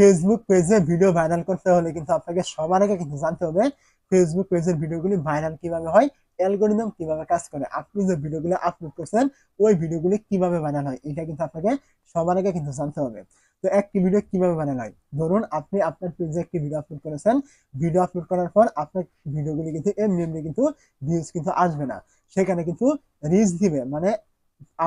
Facebook পেজে video viral করতে হলে কিন্তু আপনাকে সবার আগে কিন্তু জানতে হবে ফেসবুক পেজের ভিডিওগুলি ভাইরাল কীভাবে হয় অ্যালগোরিদম কীভাবে কাজ করে, আপনি যে ভিডিওগুলো আপলোড করছেন, ওই ভিডিওগুলি কীভাবে ভাইরাল হয়, এটা কিন্তু আপনাকে সবার আগে কিন্তু জানতে হবে। তো একটি ভিডিও কীভাবে ভাইরাল হয়? ধরুন আপনি আপনার পেজে একটি ভিডিও আপলোড করেছেন ভিডিও আপলোড করার পর আপনার ভিডিওগুলি কিন্তু এমনি এমনি কিন্তু ভিউজ কিন্তু আসবে না। সেখানে কিন্তু রিচ দিবে মানে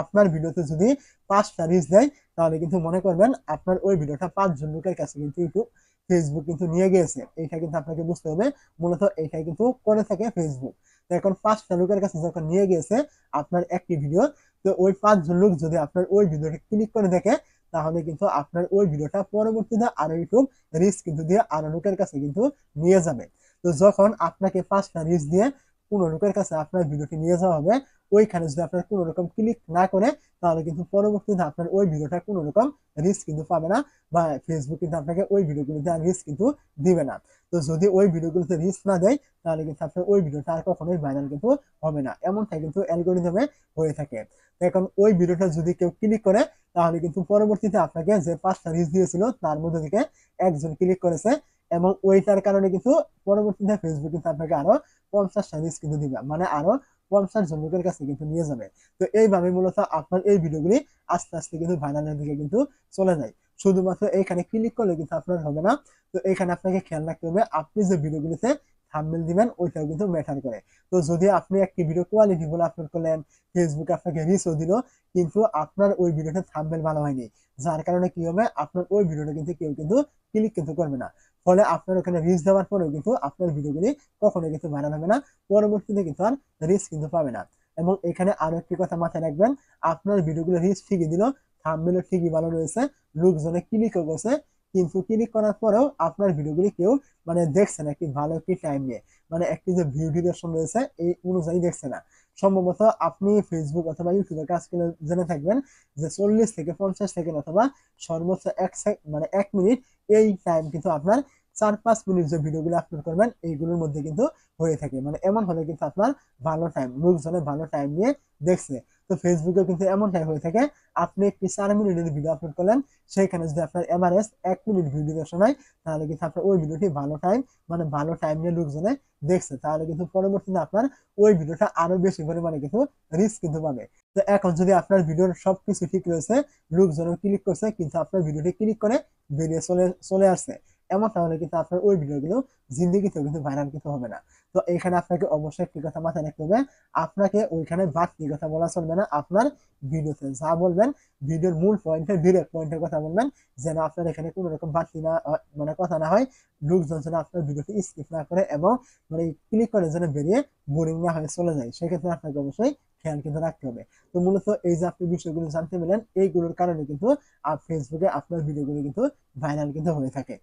আপনার ভিডিওতে যদি পাঁচটা রিচ দেয়, তাহলে কিন্তু মনে করবেন আপনার ওই ভিডিওটা পাঁচজন লোকের কাছে কিন্তু ইউটিউব ফেসবুক কিন্তু নিয়ে গিয়েছে। এইটা কিন্তু আপনাকে বুঝতে হবে। মূলত এইটাই কিন্তু করে থাকে ফেসবুক তো এখন পাঁচটা লোকের কাছে যখন নিয়ে গিয়েছে আপনার একটি ভিডিও, তো ওই পাঁচজন লোক যদি আপনার ওই ভিডিওটা ক্লিক করে দেখে, তাহলে কিন্তু আপনার ওই ভিডিওটা পরবর্তীতে আরও ইউটিউব রিচ কিন্তু দিয়ে আরও লোকের কাছে কিন্তু নিয়ে যাবে। তো যখন আপনাকে পাঁচটা রিচ দিয়ে কোনো লোকের কাছে আপনার ভিডিওটি নিয়ে যাওয়া হবে ওইখানে যদি আপনার কোনো রকম ক্লিক না করে, তাহলে কিন্তু পরবর্তীতে আপনার ওই ভিডিওটা কোনো রকম রিস্ক কিন্তু পাবে না বা ফেসবুক কিন্তু আপনাকে ওই ভিডিওগুলিতে আর রিস্ক কিন্তু দিবে না। তো যদি ওই ভিডিওগুলোতে রিস্ক না দেয়, তাহলে কিন্তু আপনার ওই ভিডিওটা আর কখনোই ভাইরাল কিন্তু হবে না। এমনটাই কিন্তু অ্যালগোরিদমে হয়ে থাকে। এখন ওই ভিডিওটা যদি কেউ ক্লিক করে, তাহলে কিন্তু পরবর্তীতে আপনাকে যে পাঁচটা রিস্ক দিয়েছিল, তার মধ্যে থেকে একজন ক্লিক করেছে এবং ওইটার কারণে কিন্তু পরবর্তীতে ফেসবুক কিন্তু আপনাকে আরও পঞ্চাশটা রিস্ক কিন্তু দিবে। মানে আরও পঞ্চাশ জন কাছে কিন্তু নিয়ে যাবে। তো এইভাবে মূলত আপনার এই ভিডিওগুলি আস্তে আস্তে কিন্তু ভাইরালের দিকে কিন্তু চলে যায়। শুধুমাত্র এখানে ক্লিক করলে কিন্তু আপনার হবে না। তো এখানে আপনাকে খেয়াল রাখতে হবে, আপনি যে ভিডিওগুলিতে থাম্বনেল দিবেন, ওইটাও কিন্তু ম্যাটার করে। তো যদি আপনি একটি ভিডিও কোয়ালিটি বলে আপলোড করলেন ফেসবুকে আপনাকে রিচও দিল, কিন্তু আপনার ওই ভিডিওটা থাম্বনেল ভালো হয়নি, যার কারণে কি হবে? আপনার ওই ভিডিওটা কিন্তু কেউ কিন্তু ক্লিক কিন্তু করবে না। ফলে আপনার ওখানে রিচ দেওয়ার পরেও কিন্তু আপনার ভিডিওগুলি কখনোই কিন্তু ভাইরাল হবে না, পরবর্তীতে কিন্তু আর রিচ কিন্তু পাবে না। এবং এখানে আরও একটি কথা মাথায় রাখবেন, আপনার ভিডিওগুলো রিচ ঠিকই দিল থাম্বনেলও ঠিকই ভালো রয়েছে, লোকজনে ক্লিকও করছে কিন্তু ক্লিক করার পরেও আপনার ভিডিওগুলি কেউ মানে দেখছে না একটি ভালো একটি টাইম নিয়ে। মানে একটি যে ভিউ ডিউরেশন রয়েছে, এই অনুযায়ী দেখছে না। সম্ভবত আপনি ফেসবুক অথবা ইউটিউবের কাজ করে জেনে থাকবেন যে চল্লিশ থেকে পঞ্চাশ সেকেন্ড অথবা সর্বোচ্চ এক মানে এক মিনিট এই টাইম কিন্তু আপনার চার পাঁচ মিনিট যে ভিডিওগুলো আপলোড করবেন, এইগুলোর মধ্যে কিন্তু হয়ে থাকে। মানে এমন হলে কিন্তু আপনার ভালো টাইম লোকজনে ভালো টাইম নিয়ে দেখছে। তো ফেসবুকে কিন্তু এমনটাই হয়ে থাকে। আপনি একটি চার মিনিটের ভিডিও আপলোড করলেন সেইখানে যদি আপনার এভারেজ এক মিনিট ভিডিও হয় তাহলে কিন্তু আপনার ওই ভিডিওটি ভালো টাইম মানে ভালো টাইম নিয়ে লোকজনে দেখছে। তাহলে কিন্তু পরবর্তীতে আপনার ওই ভিডিওটা আরও বেশি পরিমাণে কিন্তু রিস্ক কিন্তু পাবে। তো এখন যদি আপনার ভিডিওর সবকিছু ঠিক রয়েছে, লোকজনও ক্লিক করছে, কিন্তু আপনার ভিডিওটি ক্লিক করে বেরিয়ে চলে চলে আসছে। এমন তাহলে কিন্তু আপনার ওই ভিডিওগুলো জিন্দিগিতেও কিন্তু ভাইরাল কিন্তু হবে না। তো এখানে আপনাকে অবশ্যই একটি কথা মাথায় রাখতে হবে, আপনাকে ওইখানে বাড়তি কথা বলা চলবে না। আপনার ভিডিওতে যা বলবেন, ভিডিওর মূল পয়েন্টের ডিরেক্ট পয়েন্টের কথা বলবেন, যেন আপনার এখানে কোনো রকম বাড়তি না মানে কথা না হয়, লোকজন যেন আপনার ভিডিওটি স্কিপ না করে এবং মানে ক্লিক করে যেন বেরিয়ে বোরিং না হয়ে চলে যায়। সেক্ষেত্রে আপনাকে অবশ্যই খেয়াল কিন্তু রাখতে হবে। তো মূলত এই যে আপনি বিষয়গুলো জানতে পেলেন, এইগুলোর কারণে কিন্তু ফেসবুকে আপনার ভিডিওগুলো কিন্তু ভাইরাল কিন্তু হয়ে থাকে।